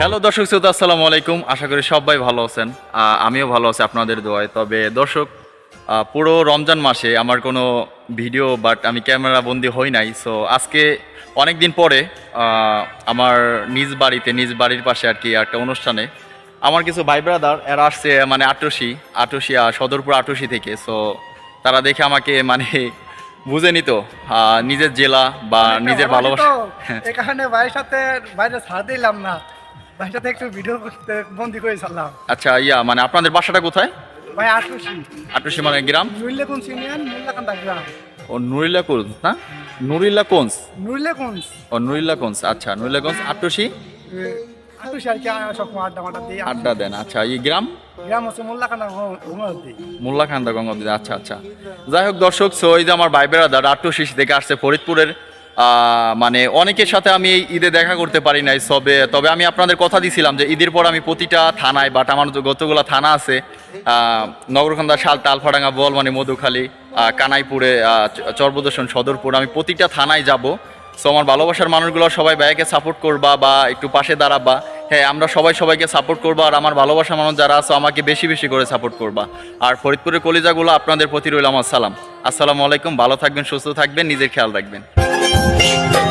Hello দর্শক শ্রোতা আসসালামু আলাইকুম। আশা করি সবাই ভালো আছেন। আমিও ভালো আছি আপনাদের দোয়ায়। তবে দর্শক পুরো রমজান মাসে আমার কোনো ভিডিও বাট আমি ক্যামেরা বন্দি হই নাই। সো আজকে অনেক দিন পরে আমার নিজ বাড়িতে নিজ বাড়ির পাশে আর কি একটা অনুষ্ঠানে আমার কিছু ভাই ব্রাদার এরা আসছে মানে আটশি আটশিয়া সদরপুর আটশি থেকে। সো তারা দেখে আমাকে মানে বুঝে নিত নিজের জেলা বা নিজের ভালোবাসা। কারণে ভাইয়ের সাথে বাইরে ছাড় দিলাম না। সাথে একটু ভিডিও বন্দি করে ছাড়লাম। আচ্ছা ইয়া মানে আপনাদের বাসাটা কোথায়? ভাই আটশি মানে গ্রাম? নুরলে কোন সিনিয়র গ্রাম। ও নুরিল্লা কোন্স না? নুরিল্লা কোন্স নুরলে কোন ও আচ্ছা নুরিল্লা কোন্স আটশি আর কি আড্ডা মাড্ডা দিই আড্ডা দেন আচ্ছা এই গ্রাম? গ্রাম হচ্ছে মোল্লাকান্দা গঙ্গাবতী আচ্ছা আচ্ছা। যাই হোক দর্শক সো এই যে আমার ভাই বেড়াদার আটশি থেকে আসছে ফরিদপুরের মানে অনেকের সাথে আমি ঈদে দেখা করতে পারি নাই সবে তবে আমি আপনাদের কথা দিছিলাম যে ঈদের পর আমি প্রতিটা থানায় বাট আমার যে যতগুলো থানা আছে আহ, নগরকান্দা শালতা আলফাডাঙ্গা বল মানে মধুখালী কানাইপুরে চরবদর্শন সদরপুর আমি প্রতিটা থানায় যাব। সো আমার ভালোবাসার মানুষগুলো সবাই ভাইয়াকে সাপোর্ট করবা বা একটু পাশে দাঁড়াবা। হ্যাঁ আমরা সবাই সবাইকে সাপোর্ট করব আর আমার ভালোবাসার মানুষ যারা আছে আমাকে বেশি বেশি করে সাপোর্ট করবা। আর ফরিদপুরের কলিজাগুলো আপনাদের প্রতি রইল আমার সালাম। আসসালামু আলাইকুম ভালো থাকবেন সুস্থ থাকবেন নিজের খেয়াল রাখবেন। 别。